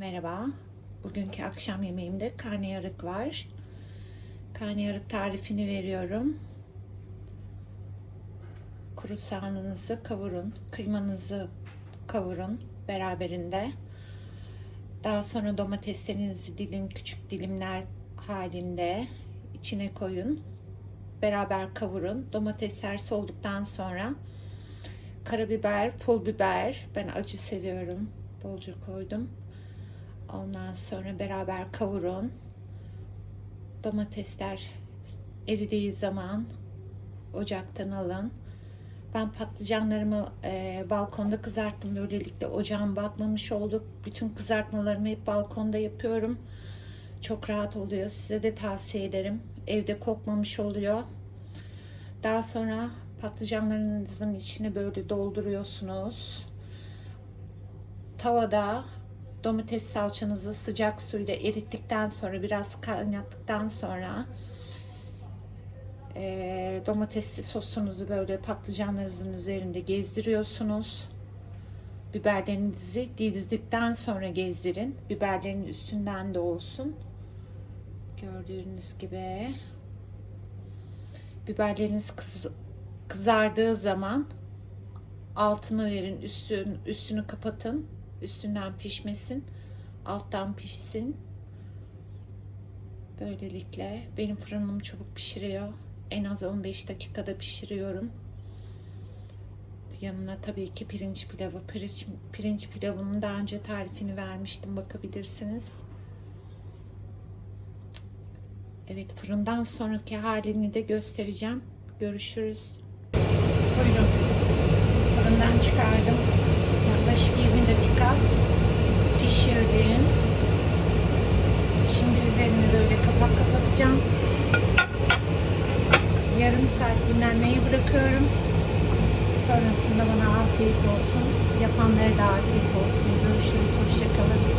Merhaba. Bugünkü akşam yemeğimde karnıyarık var. Karnıyarık tarifini veriyorum. Kuru soğanınızı kavurun, kıymanızı kavurun beraberinde. Daha sonra domateslerinizi dilim küçük dilimler halinde içine koyun. Beraber kavurun. Domatesler solduktan sonra karabiber, pul biber. Ben acı seviyorum. Bolca koydum. Ondan sonra beraber kavurun. Domatesler eridiği zaman ocaktan alın. Ben patlıcanlarımı e, balkonda kızarttım. Böylelikle ocağım batmamış oldu. Bütün kızartmalarımı hep balkonda yapıyorum. Çok rahat oluyor. Size de tavsiye ederim. Evde kokmamış oluyor. Daha sonra patlıcanlarınızın içine böyle dolduruyorsunuz. Tavada domates salçanızı sıcak suyla erittikten sonra biraz kaynattıktan sonra e, domatesli sosunuzu böyle patlıcanlarınızın üzerinde gezdiriyorsunuz. Biberlerinizi dizdikten sonra gezdirin. Biberlerin üstünden de olsun. Gördüğünüz gibi biberleriniz kız, kızardığı zaman altını verin, üstün, üstünü kapatın. Üstünden pişmesin, alttan pişsin. Böylelikle benim fırınım çabuk pişiriyor. En az 15 dakikada pişiriyorum. Yanına tabii ki pirinç pilavı. Pirinç, pirinç pilavının daha önce tarifini vermiştim. Bakabilirsiniz. Evet fırından sonraki halini de göstereceğim. Görüşürüz. Buyurun. Fırından çıkardım. Yaklaşık 20 dakika pişirdim. Şimdi üzerine böyle kapak kapatacağım. Yarım saat dinlenmeyi bırakıyorum. Sonrasında bana afiyet olsun. Yapanlara da afiyet olsun. Görüşürüz. Hoşçakalın.